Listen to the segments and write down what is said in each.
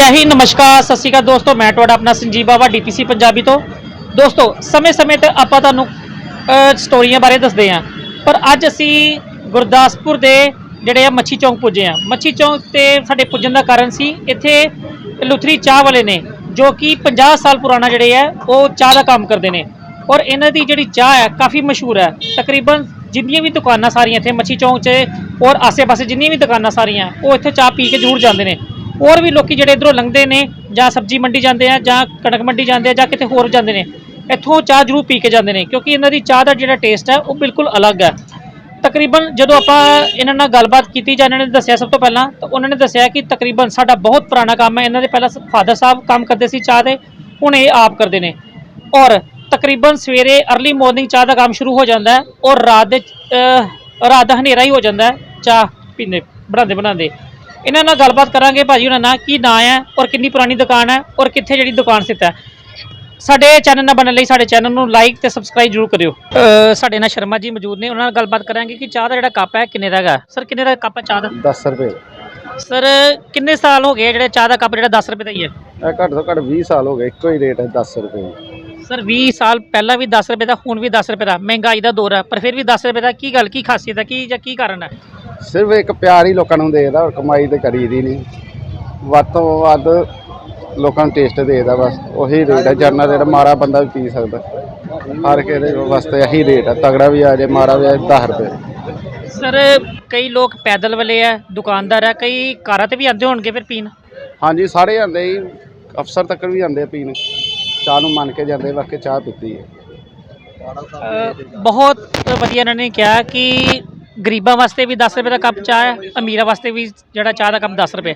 ਜੈ ਹਿੰਦ, ਨਮਸਕਾਰ, ਸਤਿ ਸ਼੍ਰੀ ਅਕਾਲ ਦੋਸਤੋ, ਮੈਂ ਤੁਹਾਡਾ ਆਪਣਾ ਸੰਜੀਵ ਬਾਵਾ, ਡੀਪੀਸੀ ਪੰਜਾਬੀ ਤੋਂ। ਦੋਸਤੋ, ਸਮੇਂ-ਸਮੇਂ ਤੇ ਆਪਾਂ ਤੁਹਾਨੂੰ ਸਟੋਰੀਆਂ ਬਾਰੇ ਦੱਸਦੇ ਹਾਂ। ਪਰ ਅੱਜ ਅਸੀਂ ਗੁਰਦਾਸਪੁਰ ਦੇ ਜਿਹੜੇ ਆ ਮੱਛੀ ਚੌਂਕ ਪੁੱਜੇ ਆ ਮੱਛੀ ਚੌਂਕ ਤੇ ਸਾਡੇ ਪੁੱਜਣ ਦਾ ਕਾਰਨ ਸੀ, ਇੱਥੇ ਲੁਥਰੀ ਚਾਹ ਵਾਲੇ ਨੇ, ਜੋ ਕਿ 50 ਸਾਲ ਪੁਰਾਣਾ ਜਿਹੜੇ ਆ, ਉਹ ਚਾਹ ਦਾ ਕੰਮ ਕਰਦੇ ਨੇ। ਔਰ ਇਹਨਾਂ ਦੀ ਜਿਹੜੀ ਚਾਹ ਹੈ, ਕਾਫੀ ਮਸ਼ਹੂਰ ਹੈ। ਤਕਰੀਬਨ ਜਿੰਨੀਆਂ ਵੀ ਦੁਕਾਨਾਂ ਸਾਰੀਆਂ ਇੱਥੇ ਮੱਛੀ ਚੌਂਕ 'ਚ ਔਰ ਆਸੇ-ਪਾਸੇ ਜਿੰਨੀਆਂ ਵੀ ਦੁਕਾਨਾਂ ਸਾਰੀਆਂ, ਉਹ ਇੱਥੇ ਚਾਹ ਪੀ ਕੇ ਜ਼ਰੂਰ ਜਾਂਦੇ ਨੇ। ਹੋਰ ਵੀ ਲੋਕੀ ਜਿਹੜੇ ਇਧਰੋਂ ਲੰਘਦੇ ਨੇ ਜਾਂ ਸਬਜ਼ੀ ਮੰਡੀ ਜਾਂਦੇ ਆ ਜਾਂ ਕਣਕ ਮੰਡੀ ਜਾਂਦੇ ਆ ਜਾਂ ਕਿਤੇ ਹੋਰ ਜਾਂਦੇ ਨੇ, ਇੱਥੋਂ ਚਾਹ ਜ਼ਰੂਰ ਪੀ ਕੇ ਜਾਂਦੇ ਨੇ, ਕਿਉਂਕਿ ਇਹਨਾਂ ਦੀ ਚਾਹ ਦਾ ਜਿਹੜਾ ਟੇਸਟ ਹੈ ਉਹ ਬਿਲਕੁਲ ਅਲੱਗ ਹੈ। ਤਕਰੀਬਨ ਜਦੋਂ ਆਪਾਂ ਇਹਨਾਂ ਨਾਲ ਗੱਲਬਾਤ ਕੀਤੀ ਜਾਂ ਇਹਨਾਂ ਨੇ ਦੱਸਿਆ ਸਭ ਤੋਂ ਪਹਿਲਾਂ, ਤਾਂ ਉਹਨਾਂ ਨੇ ਦੱਸਿਆ ਕਿ ਤਕਰੀਬਨ ਸਾਡਾ ਬਹੁਤ ਪੁਰਾਣਾ ਕੰਮ ਹੈ, ਇਹਨਾਂ ਦੇ ਪਹਿਲਾਂ ਫਾਦਰ ਸਾਹਿਬ ਕੰਮ ਕਰਦੇ ਸੀ ਚਾਹ ਦੇ, ਹੁਣ ਇਹ ਆਪ ਕਰਦੇ ਨੇ। ਔਰ ਤਕਰੀਬਨ ਸਵੇਰੇ अर्ਲੀ ਮਾਰਨਿੰਗ ਚਾਹ ਦਾ ਕੰਮ ਸ਼ੁਰੂ ਹੋ ਜਾਂਦਾ ਹੈ ਔਰ ਰਾਤ ਦੇ ਰਾਤ ਦਾ ਹਨੇਰਾ ਹੀ ਹੋ ਜਾਂਦਾ ਹੈ ਚਾਹ ਪੀਂਦੇ ਬਣਾਉਂਦੇ ਬਣਾਉਂਦੇ ਇਹਨਾਂ ਨਾਲ ਗੱਲਬਾਤ ਕਰਾਂਗੇ ਭਾਜੀ ਉਹਨਾਂ ਨਾਲ ਕੀ ਨਾਂ ਹੈ ਔਰ ਕਿੰਨੀ ਪੁਰਾਣੀ ਦੁਕਾਨ ਹੈ ਔਰ ਕਿੱਥੇ ਜਿਹੜੀ ਦੁਕਾਨ ਸਥਿਤ ਹੈ। ਸਾਡੇ ਚੈਨਲ ਨਾਲ ਬਣਨ ਲਈ ਸਾਡੇ ਚੈਨਲ ਨੂੰ ਲਾਈਕ ਤੇ ਸਬਸਕ੍ਰਾਈਬ ਜਰੂਰ ਕਰਿਓ। ਸਾਡੇ ਨਾਲ ਸ਼ਰਮਾ ਜੀ ਮੌਜੂਦ ਨੇ ਉਹਨਾਂ ਨਾਲ ਗੱਲਬਾਤ ਕਰਾਂਗੇ ਕਿ ਚਾਹ ਦਾ ਜਿਹੜਾ ਕੱਪ ਹੈ ਕਿੰਨੇ ਦਾ ਹੈਗਾ? ਸਰ ਕਿੰਨੇ ਦਾ ਕੱਪ ਹੈ ਚਾਹ ਦਾ? 10 ਰੁਪਏ। ਸਰ ਕਿੰਨੇ ਸਾਲ ਹੋ ਗਏ ਜਿਹੜੇ ਚਾਹ ਦਾ ਕੱਪ ਜਿਹੜਾ 10 ਰੁਪਏ ਦਾ ਹੀ ਹੈ? ਇਹ ਘੱਟ ਤੋਂ ਘੱਟ 20 ਸਾਲ ਹੋ ਗਏ ਇੱਕੋ ਹੀ ਰੇਟ ਹੈ 10 ਰੁਪਏ। ਸਰ 20 ਸਾਲ ਪਹਿਲਾਂ ਵੀ 10 ਰੁਪਏ ਦਾ ਹੁਣ ਵੀ 10 ਰੁਪਏ ਦਾ। ਮਹਿੰਗਾਈ ਦਾ ਦੌਰ ਹੈ ਪਰ ਫਿਰ ਵੀ 10 ਰੁਪਏ ਦਾ ਕੀ ਗੱਲ ਕੀ ਖਾਸੀਅਤ ਹੈ ਕੀ ਜਾਂ ਕੀ ਕਾਰਨ ਹੈ? ਸਿਰਫ ਇੱਕ ਪਿਆਰ ਹੀ ਲੋਕਾਂ ਨੂੰ ਦੇਦਾ ਔਰ ਕਮਾਈ ਤੇ ਕਰੀਦੀ ਨਹੀਂ। ਵੱਧ ਤੋਂ ਵੱਧ ਲੋਕਾਂ ਨੂੰ ਟੇਸਟ ਦੇਦਾ ਬਸ ਉਹੀ ਰੇਟ ਹੈ ਜਰਨਲ ਰੇਟ ਮਾਰਾ ਬੰਦਾ ਵੀ ਪੀ ਸਕਦਾ। ਹਰ ਕਿਸੇ ਵਾਸਤੇ ਇਹੀ ਰੇਟ ਹੈ ਤਗੜਾ ਵੀ ਆ ਜੇ ਮਾਰਾ ਵੀ ਆ ਜਾਏ 10 ਰੁਪਏ। ਸਰ ਕਈ ਲੋਕ ਪੈਦਲ ਵਾਲੇ ਆ ਦੁਕਾਨਦਾਰ ਆ ਕਈ ਕਾਰਾਂ ਤੇ ਵੀ ਆਉਂਦੇ ਹੋਣਗੇ ਫਿਰ ਪੀਣ? ਹਾਂਜੀ ਸਾਰੇ ਆਉਂਦੇ ਜੀ ਅਫਸਰ ਤੱਕ ਵੀ ਆਉਂਦੇ ਆ ਪੀਣ। ਚਾਹ ਨੂੰ ਮੰਨ ਕੇ ਜਾਂਦੇ ਵਾਕੇ ਚਾਹ ਪੀਤੀ ਹੈ। ਬਹੁਤ ਵਧੀਆ ਇਹਨਾਂ ਨੇ ਕਿਹਾ ਕਿ ਗਰੀਬਾਂ ਵਾਸਤੇ ਵੀ 10 ਰੁਪਏ ਦਾ ਕੱਪ ਚਾਹ ਹੈ ਅਮੀਰਾਂ ਵਾਸਤੇ ਵੀ ਜਿਹੜਾ ਚਾਹ ਦਾ ਕੱਪ 10 ਰੁਪਏ।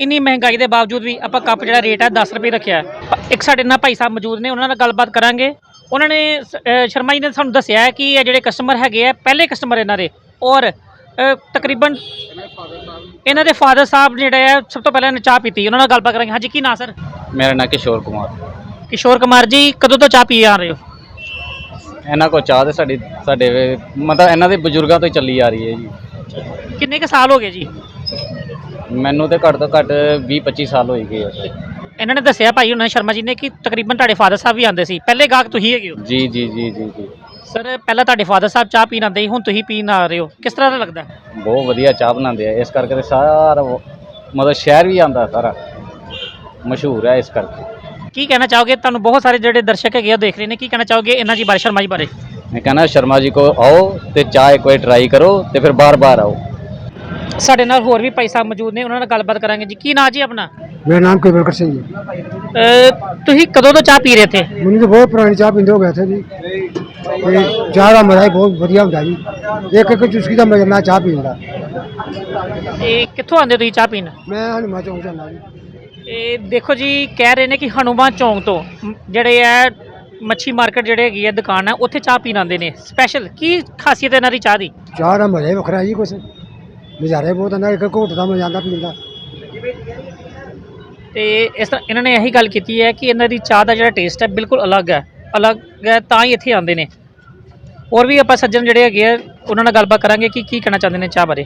ਇੰਨੀ ਮਹਿੰਗਾਈ ਦੇ ਬਾਵਜੂਦ ਵੀ ਆਪਾਂ ਕੱਪ ਜਿਹੜਾ ਰੇਟ ਹੈ 10 ਰੁਪਏ ਰੱਖਿਆ ਹੈ। ਇੱਕ ਸਾਡੇ ਨਾਲ ਭਾਈ ਸਾਹਿਬ ਮੌਜੂਦ ਨੇ ਉਹਨਾਂ ਨਾਲ ਗੱਲਬਾਤ ਕਰਾਂਗੇ। ਉਹਨਾਂ ਨੇ ਅਹ ਸ਼ਰਮਾ ਜੀ ਨੇ ਸਾਨੂੰ ਦੱਸਿਆ ਹੈ ਕਿ ਇਹ ਜਿਹੜੇ ਕਸਟਮਰ ਹੈਗੇ ਆ ਪਹਿਲੇ ਕਸਟਮਰ ਇਹਨਾਂ ਦੇ। ਔਰ ਤਕਰੀਬਨ ਇਹਨਾਂ ਦੇ ਫਾਦਰ ਸਾਹਿਬ ਜਿਹੜੇ ਆ ਸਭ ਤੋਂ ਪਹਿਲਾਂ ਇਹਨੇ ਚਾਹ ਪੀਤੀ ਉਹਨਾਂ ਨਾਲ ਗੱਲਬਾਤ ਕਰਾਂਗੇ। ਹਾਂਜੀ ਕੀ ਨਾਂ ਸਰ ਮੇਰਾ ਨਾਂ ਕਿਸ਼ੋਰ ਕੁਮਾਰ। ਕਿਸ਼ੋਰ ਕੁਮਾਰ ਜੀ ਕਦੋਂ ਤੋਂ ਚਾਹ ਪੀ ਆ ਰਹੇ ਹੋ? ਇਹਨਾਂ ਕੋ ਚਾਹ ਤੇ ਸਾਡੀ ਸਾਡੇ ਵੇ- ਮਤਲਬ ਇਹਨਾਂ ਦੇ ਬਜ਼ੁਰਗਾਂ ਤੋਂ ਹੀ ਚੱਲੀ ਆ ਰਹੀ ਹੈ ਜੀ। ਕਿੰਨੇ ਕੁ ਸਾਲ ਹੋ ਗਏ ਜੀ? ਮੈਨੂੰ ਤੇ ਘੱਟ ਤੋਂ ਘੱਟ 20 25 ਸਾਲ ਹੋਈ ਗਏ ਆ। ਇਹਨਾਂ ਨੇ ਦੱਸਿਆ ਭਾਈ ਉਹਨਾਂ ਸ਼ਰਮਾ ਜੀ ਨੇ ਕਿ ਤਕਰੀਬਨ ਤੁਹਾਡੇ ਫਾਦਰ ਸਾਹਿਬ ਵੀ ਆਉਂਦੇ ਸੀ। ਪਹਿਲੇ ਗਾਹਕ ਤੁਸੀਂ ਹੈਗੇ ਹੋ? ਜੀ ਜੀ ਜੀ ਜੀ ਜੀ। ਸਰ ਪਹਿਲਾਂ ਤੁਹਾਡੇ ਫਾਦਰ ਸਾਹਿਬ ਚਾਹ ਪੀਣ ਆਉਂਦੇ ਸੀ ਹੁਣ ਤੁਸੀਂ ਪੀਣ ਆ ਰਹੇ ਹੋ। ਕਿਸ ਤਰ੍ਹਾਂ ਦਾ ਲੱਗਦਾ? ਬਹੁਤ ਵਧੀਆ ਚਾਹ ਬਣਾਉਂਦੇ ਆ। ਇਸ ਕਰਕੇ ਤੇ ਸਾਰਾ ਮਤਲਬ ਸ਼ਹਿਰ ਵੀ ਆਂਦਾ ਸਾਰਾ। ਮਸ਼ਹੂਰ ਹੈ ਇਸ ਕਰਕੇ। ਕੀ ਕਹਿਣਾ ਚਾਹੋਗੇ? ਤੁਹਾਨੂੰ ਬਹੁਤ ਸਾਰੇ ਜਿਹੜੇ ਦਰਸ਼ਕ ਹੈਗੇ ਆ ਉਹ ਦੇਖ ਰਹੇ ਨੇ। ਕੀ ਕਹਿਣਾ ਚਾਹੋਗੇ ਇਹਨਾਂ ਜੀ ਬਾਰੇ ਸ਼ਰਮਾ ਜੀ ਬਾਰੇ? ਮੈਂ ਕਹਿੰਦਾ ਸ਼ਰਮਾ ਜੀ ਕੋ ਆਓ ਤੇ ਚਾਹ ਇੱਕ ਵਾਰ ਟਰਾਈ ਕਰੋ ਤੇ ਫਿਰ ਬਾਰ-ਬਾਰ ਆਓ। ਸਾਡੇ ਨਾਲ ਹੋਰ ਵੀ ਭਾਈ ਸਾਹਿਬ ਮੌਜੂਦ ਨੇ ਉਹਨਾਂ ਨਾਲ ਗੱਲਬਾਤ ਕਰਾਂਗੇ ਜੀ। ਕੀ ਨਾਂ ਜੀ ਆਪਣਾ? ਮੇਰਾ ਨਾਮ ਕੇਵਲਕਰ ਸਿੰਘ ਜੀ ਅਹ ਤੁਸੀਂ ਕਦੋਂ ਤੋਂ ਚਾਹ ਪੀ ਰਹੇ ਥੇ ਮੈਨੂੰ ਤਾਂ ਬਹੁਤ ਪੁਰਾਣੀ ਚਾਹ ਪੀਂਦੇ ਹੋ ਗਏ ਇੱਥੇ ਜੀ। ਤੇ ਚਾਹ ਦਾ ਮਜ਼ਾ ਹੀ ਬਹੁਤ ਵਧੀਆ ਹੁੰਦਾ ਜੀ। ਇੱਕ ਇੱਕ ਚੁਸਕੀ ਦਾ ਮਜ਼ਾ ਮੈਂ ਚਾਹ ਪੀਣ ਦਾ ਤੇ ਕਿੱਥੋਂ ਆਉਂਦੇ ਹੋ ਤੁਸੀਂ ਚਾਹ ਪੀਣ? ਮੈਂ ਹਨੂਮਾ ਚੌਂਕ ਜਾਂਦਾ ਜੀ। ਇਹ ਦੇਖੋ ਜੀ ਕਹਿ ਰਹੇ ਨੇ ਕਿ ਹਨੂਮਾਨ ਚੌਂਕ ਤੋਂ ਜਿਹੜੇ ਆ ਮੱਛੀ ਮਾਰਕੀਟ ਜਿਹੜੇ ਹੈਗੀ ਆ ਦੁਕਾਨ ਆ ਉੱਥੇ ਚਾਹ ਪੀਣ ਆਉਂਦੇ ਨੇ। ਸਪੈਸ਼ਲ ਕੀ ਖਾਸੀਅਤ ਹੈ ਇਹਨਾਂ ਦੀ ਚਾਹ ਦੀ? ਚਾਹ ਦਾ ਮਜ਼ਾ ਹੀ ਵੱਖਰਾ ਜੀ ਕੁਛ। ਨਜ਼ਾਰੇ ਬਹੁਤ ਆਉਂਦਾ ਇੱਕ ਘੋਟ ਦਾ ਮਜ਼ਾ ਆਉਂਦਾ ਪੀਣ ਦਾ। ਤੇ ਇਸ ਤਰ੍ਹਾਂ ਇਹਨਾਂ ਨੇ ਇਹੀ ਗੱਲ ਕੀਤੀ ਹੈ ਕਿ ਇਹਨਾਂ ਦੀ ਚਾਹ ਦਾ ਜਿਹੜਾ ਟੇਸਟ ਹੈ ਬਿਲਕੁਲ ਅਲੱਗ ਹੈ। ਅਲੱਗ ਹੈ ਤਾਂ ਹੀ ਇੱਥੇ ਆਉਂਦੇ ਨੇ। ਹੋਰ ਵੀ ਆਪਾਂ ਸੱਜਣ ਜਿਹੜੇ ਹੈਗੇ ਆ ਉਹਨਾਂ ਨਾਲ ਗੱਲਬਾਤ ਕਰਾਂਗੇ ਕਿ ਕੀ ਕਹਿਣਾ ਚਾਹੁੰਦੇ ਨੇ ਚਾਹ ਬਾਰੇ।